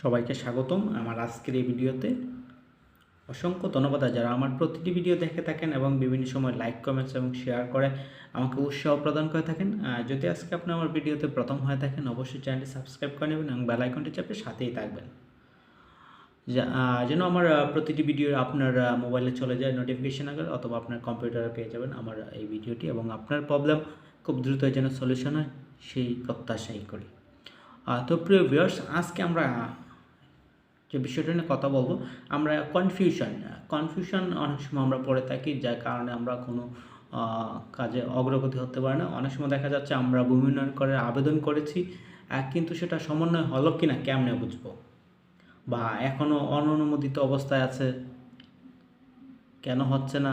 সবাইকে স্বাগতম। আমার আজকের এই ভিডিওতে অসংখ্য ধন্যবাদ। যারা আমার প্রতিটি ভিডিও দেখে থাকেন এবং বিভিন্ন সময় লাইক, কমেন্টস এবং শেয়ার করে আমাকে উৎসাহ প্রদান করে থাকেন যদি আজকে আপনি আমার ভিডিওতে প্রথম হয়ে থাকেন, অবশ্যই চ্যানেলটি সাবস্ক্রাইব করে নেবেন এবং বেল আইকনটি চাপে সাথেই থাকবেন। যেন আমার প্রতিটি ভিডিও আপনার মোবাইলে চলে যায় নোটিফিকেশান আগে অথবা আপনার কম্পিউটারে পেয়ে যাবেন আমার এই ভিডিওটি এবং আপনার প্রবলেম খুব দ্রুত যেন সলিউশন হয়, সেই প্রত্যাশাই করি। তো প্রিয় ভিউয়ার্স আজকে আমরা যে বিষয়টা নিয়ে কথা বলব, আমরা কনফিউশন কনফিউশন অনেক সময় আমরা পড়ে থাকি, যার কারণে আমরা কোনো কাজে অগ্রগতি হতে পারে না। অনেক সময় দেখা যাচ্ছে আমরা ভূমি উন্নয়ন করে আবেদন করেছি কিন্তু সেটা সমন্বয় হলো কি না কেমনে বুঝব? বা এখনও অননুমোদিত অবস্থায় আছে? কেন হচ্ছে না?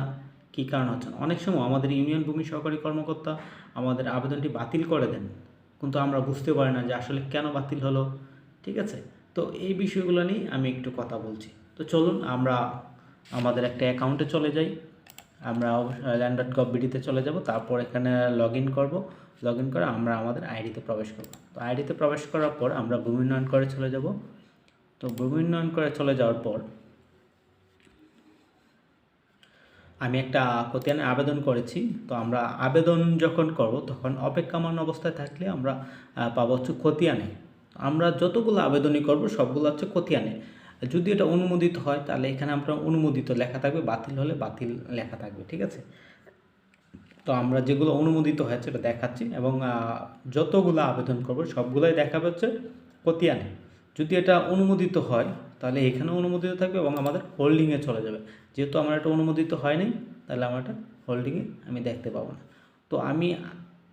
কী কারণ হচ্ছে না? অনেক সময় আমাদের ইউনিয়ন ভূমি সহকারী কর্মকর্তা আমাদের আবেদনটি বাতিল করে দেন, কিন্তু আমরা বুঝতে পারি না যে আসলে কেন বাতিল হলো। ঠিক আছে? তো এই বিষয়গুলো নিয়ে আমি একটু কথা বলছি। তো চলুন আমরা আমাদের একটা অ্যাকাউন্টে চলে যাই। আমরা ল্যান্ড ডট গভ বিডিতে চলে যাব, তারপর এখানে লগ ইন করব। লগ ইন করে আমরা আমাদের আইডিতে প্রবেশ করব। তো আইডিতে প্রবেশ করার পর আমরা ভূমি উন্নয়ন করে চলে যাব। তো ভূমি উন্নয়ন করে চলে যাওয়ার পর আমি একটা খতিয়ানে আবেদন করেছি। তো আমরা আবেদন যখন করব, তখন অপেক্ষামান অবস্থায় থাকলে আমরা পাবো হচ্ছে খতিয়ানে। আমরা যতগুলো আবেদনই করব, সবগুলো হচ্ছে খতিয়ানে। যদি এটা অনুমোদিত হয়, তাহলে এখানে আমরা অনুমোদিত লেখা থাকবে, বাতিল হলে বাতিল লেখা থাকবে, ঠিক আছে? তো আমরা যেগুলো অনুমোদিত হয়েছে এটা দেখাচ্ছি এবং যতগুলো আবেদন করব, সবগুলোই দেখাবে হচ্ছে খতিয়ানে। যদি এটা অনুমোদিত হয়, তাহলে এখানে অনুমোদিত থাকবে এবং আমাদের হোল্ডিংয়ে চলে যাবে। যেহেতু আমার এটা অনুমোদিত হয়নি, তাহলে আমার এটা হোল্ডিংয়ে আমি দেখতে পাবো না। তো আমি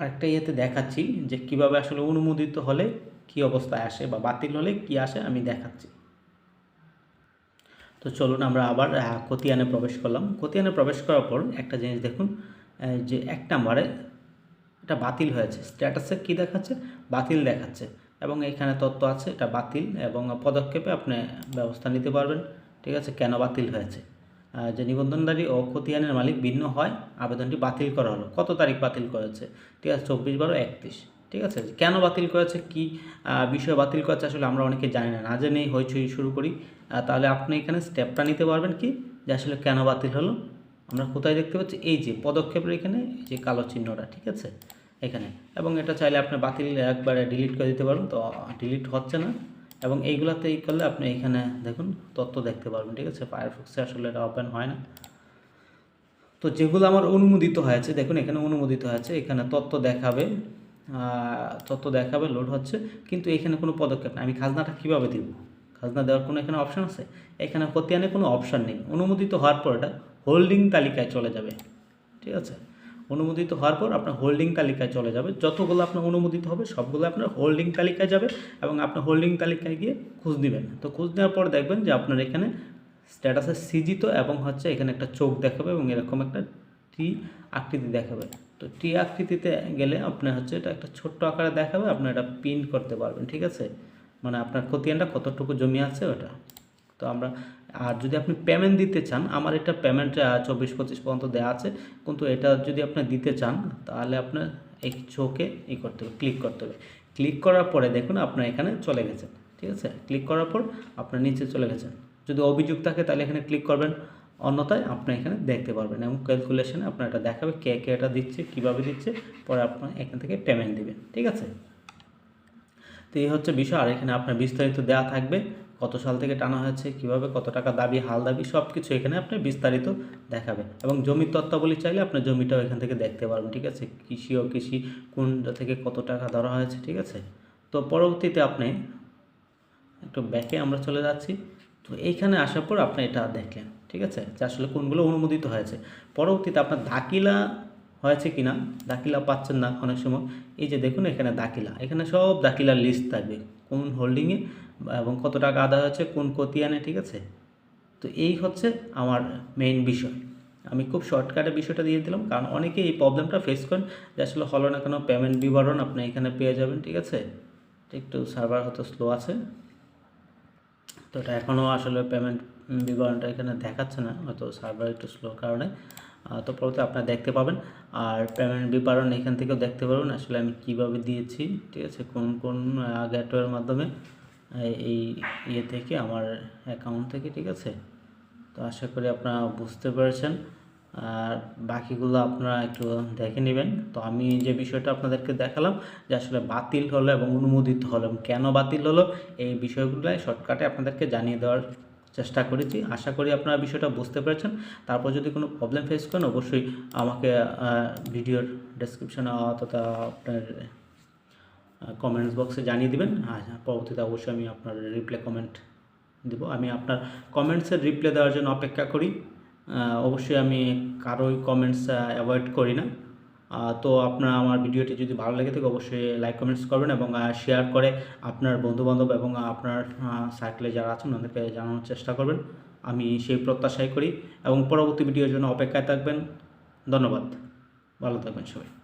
আরেকটা ইয়েতে দেখাচ্ছি যে কীভাবে আসলে অনুমোদিত হলে কি অবস্থায় আসে বা বাতিল হলে কি আসে আমি দেখাচ্ছি। তো চলুন আমরা আবার আহ, খতিয়ানে প্রবেশ করলাম। খতিয়ানে প্রবেশ করার পর একটা জিনিস দেখুন যে এক নম্বরে এটা বাতিল হয়েছে। স্ট্যাটাসে কি দেখাচ্ছে? বাতিল দেখাচ্ছে। এবং এখানে তত্ত্ব আছে এটা বাতিল এবং পদক্ষেপে আপনি ব্যবস্থা নিতে পারবেন। ঠিক আছে? কেন বাতিল হয়েছে? যে নিবন্ধনকারী ও খতিয়ানের মালিক ভিন্ন হয়। আবেদনটি বাতিল করা হলো। কত তারিখ বাতিল করেছে? ঠিক আছে চব্বিশ বারো একত্রিশ। ঠিক আছে? কেন বাতিল করেছে? কি বিষয় বাতিল করেছে আসলে আমরা অনেকে জানি না। না জেনেই হইচই শুরু করি। তাহলে আপনি এখানে স্টেপটা নিতে পারবেন কি? যে আসলে কেন বাতিল হলো? আমরা কোথায় দেখতে পাচ্ছি? এই যে পদক্ষেপের এখানে যে কালো চিহ্নটা, ঠিক আছে? এখানে। এবং এটা চাইলে আপনি বাতিল একবারে ডিলিট করে দিতে পারবেন। তো ডিলিট হচ্ছে না। এবং এইগুলাতে এই করলে আপনি এখানে দেখুন তথ্য দেখতে পারবেন, ঠিক আছে? ফায়ারফক্সে আসলে এটা ওপেন হয় না। তো যেগুলো আমার অনুমোদিত হয়েছে, দেখুন এখানে অনুমোদিত হয়েছে। এখানে তথ্য দেখাবে। তথ্য দেখাবে লোড হচ্ছে। কিন্তু এখানে কোনো পদক্ষেপ নেই। আমি খাজনাটা কীভাবে দিব? খাজনা দেওয়ার কোনো এখানে অপশন আছে? এখানে খতিয়ানে কোনো অপশান নেই। অনুমোদিত হওয়ার পর এটা হোল্ডিং তালিকায় চলে যাবে। ঠিক আছে? অনুমোদিত হওয়ার পর আপনার হোল্ডিং তালিকায় চলে যাবে। যতগুলো আপনার অনুমোদিত হবে, সবগুলো আপনার হোল্ডিং তালিকায় যাবে এবং আপনার হোল্ডিং তালিকায় গিয়ে খোঁজ দিবেন তো খোঁজ নেওয়ার পর দেখবেন যে আপনার এখানে স্ট্যাটাসে সিজিত এবং হচ্ছে এখানে একটা চোখ দেখাবে এবং এরকম একটা টি আকৃতি দেখাবে। তো টি আকৃতিতে গেলে আপনার হচ্ছে এটা একটা ছোট্ট আকারে দেখাবে, আপনি এটা প্রিন্ট করতে পারবেন, ঠিক আছে? মানে আপনার খতিয়ানটা কতটুকু জমি আছে ওটা। তো আমরা, আর যদি আপনি পেমেন্ট দিতে চান, আমার এটা পেমেন্ট চব্বিশ পঁচিশ পর্যন্ত দেওয়া আছে, কিন্তু এটা যদি আপনি দিতে চান, তাহলে আপনার এই চোখে ই করতে হবে ক্লিক করতে হবে। ক্লিক করার পরে দেখুন আপনার এখানে চলে গেছেন ঠিক আছে? ক্লিক করার পর আপনার নিচে চলে গেছেন যদি অভিযোগ থাকে, তাহলে এখানে ক্লিক করবেন। অন্যথায় আপনি এখানে দেখতে পারবেন এবং ক্যালকুলেশনে আপনার এটা দেখাবে কে কে এটা দিচ্ছে, কীভাবে দিচ্ছে, পরে আপনার এখান থেকে পেমেন্ট দিবেন, ঠিক আছে? তো এই হচ্ছে বিষয়, আর এখানে আপনার বিস্তারিত দেওয়া থাকবে, কত সাল থেকে টানা হয়েছে, কীভাবে কত টাকা দাবি, হাল দাবি সব কিছু এখানে আপনি বিস্তারিত দেখাবে, এবং জমির তত্ত্বাবলী চাইলে আপনার জমিটাও এখান থেকে দেখতে পারবেন, ঠিক আছে? কৃষি ও কৃষি কোন থেকে কত টাকা ধরা হয়েছে, ঠিক আছে? তো পরবর্তীতে আপনি একটু ব্যাকে আমরা চলে যাচ্ছি, তো এইখানে আসার পর আপনি এটা দেখলেন। ঠিক আছে? যে আসলে কোনগুলো অনুমোদিত হয়েছে। পরবর্তীতে আপনার দাকিলা হয়েছে কিনা? দাখিলা পাচ্ছেন না অনেক সময়। এই যে দেখুন এখানে দাখিলা। এখানে সব দাখিলার লিস্ট থাকবে। কোন হোল্ডিংয়ে এবং কত টাকা আদায় হয়েছে, কোন কতিয়ানে, ঠিক আছে? তো এই হচ্ছে আমার মেইন বিষয়। আমি খুব শর্টকাটে বিষয়টা দিয়ে দিলাম। কারণ অনেকে এই প্রবলেমটা ফেস করেন যে আসলে হলো না কেন পেমেন্ট বিবরণ আপনি এখানে পেয়ে যাবেন, ঠিক আছে? একটু সার্ভার হয়তো স্লো আছে। তো এটা এখনও আসলে পেমেন্ট বিবরণটা এখানে দেখাচ্ছে না, হয়তো সার্ভার একটু স্লো কারণে। তো পরবর্তী আপনারা দেখতে পাবেন। আর পেমেন্ট বিবরণ এখান থেকেও দেখতে পারবেন আসলে আমি কীভাবে দিয়েছি, ঠিক আছে? কোন কোন গেটওয়ের মাধ্যমে, এই- ইয়ে থেকে, আমার অ্যাকাউন্ট থেকে, ঠিক আছে? তো আশা করি আপনারা বুঝতে পেরেছেন। আর বাকিগুলো আপনারা একটু দেখে নেবেন। তো আমি যে বিষয়টা আপনাদেরকে দেখালাম, যে আসলে বাতিল হলো এবং অনুমোদিত হলো কেন বাতিল হলো, এই বিষয়গুলো শর্টকাটে আপনাদেরকে জানিয়ে দেওয়ার চেষ্টা করেছি আশা করি আপনারা বিষয়টা বুঝতে পেরেছেন। তারপর যদি কোনো প্রবলেম ফেস করেন, অবশ্যই আমাকে ভিডিওর ডেসক্রিপশনে অথবা আপনার কমেন্টস বক্সে জানিয়ে দিবেন। আর পরবর্তীতে অবশ্যই আমি আপনার রিপ্লে কমেন্ট দিব। আমি আপনার কমেন্টসের রিপ্লে দেওয়ার জন্য অপেক্ষা করি। অবশ্যই আমি কারোই কমেন্টস অ্যাভয়েড করি না। তো আপনার, আমার ভিডিওটি যদি ভালো লেগে থাকে অবশ্যই লাইক কমেন্টস করবেন এবং শেয়ার করে আপনার বন্ধুবান্ধব এবং আপনার সার্কেলে যারা আছেন ওদেরকে জানানোর চেষ্টা করবেন। আমি সেই প্রত্যাশাই করি এবং পরবর্তী ভিডিওর জন্য অপেক্ষায় থাকবেন। ধন্যবাদ। ভালো থাকবেন সবাই।